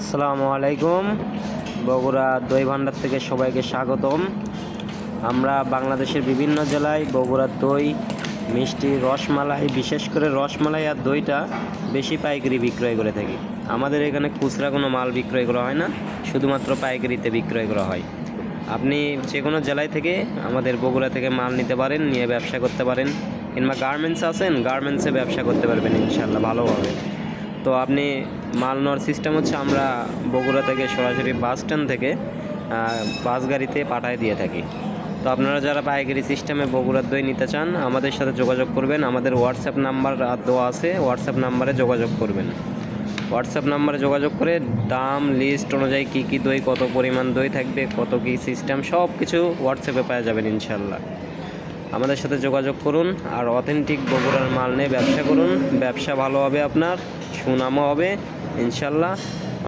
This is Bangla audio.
আসসালামু আলাইকুম। বগুড়া দই ভান্ডার থেকে সবাইকে স্বাগতম। আমরা বাংলাদেশের বিভিন্ন জেলায় বগুড়ার দই, মিষ্টি, রসমালাই, বিশেষ করে রসমালাই আর দইটা বেশি পাইকারি বিক্রয় করে থাকি। আমাদের এখানে খুচরা কোনো মাল বিক্রয় করা হয় না, শুধুমাত্র পাইকারিতে বিক্রয় করা হয়। আপনি যে কোনো জেলায় থেকে আমাদের বগুড়া থেকে মাল নিতে পারেন, নিয়ে ব্যবসা করতে পারেন, কিংবা গার্মেন্টস আছেন, গার্মেন্টসে ব্যবসা করতে পারবেন ইনশাল্লাহ ভালোভাবে। তো আপনি মাল নেওয়ার সিস্টেম হচ্ছে আমরা বগুড়া থেকে সরাসরি বাস স্ট্যান্ড থেকে বাস গাড়িতে পাঠায় দিয়ে থাকি। তো আপনারা যারা পাইকারি সিস্টেমে বগুড়ার দই নিতে চান, আমাদের সাথে যোগাযোগ করবেন। আমাদের হোয়াটসঅ্যাপ নাম্বার দেওয়া আছে হোয়াটসঅ্যাপ নাম্বারে যোগাযোগ করবেন। হোয়াটসঅ্যাপ নাম্বারে যোগাযোগ করে দাম লিস্ট অনুযায়ী কী কী দই, কত পরিমাণ দই থাকবে, কত কী সিস্টেম সব কিছু হোয়াটসঅ্যাপে পাওয়া যাবেন ইনশাল্লাহ আমাদের সাথে যোগাযোগ করুন আর অথেন্টিক বগুড়ার মাল নিয়ে ব্যবসা করুন। ব্যবসা ভালো হবে আপনার, সুনামও হবে, ইনশাল্লাহ।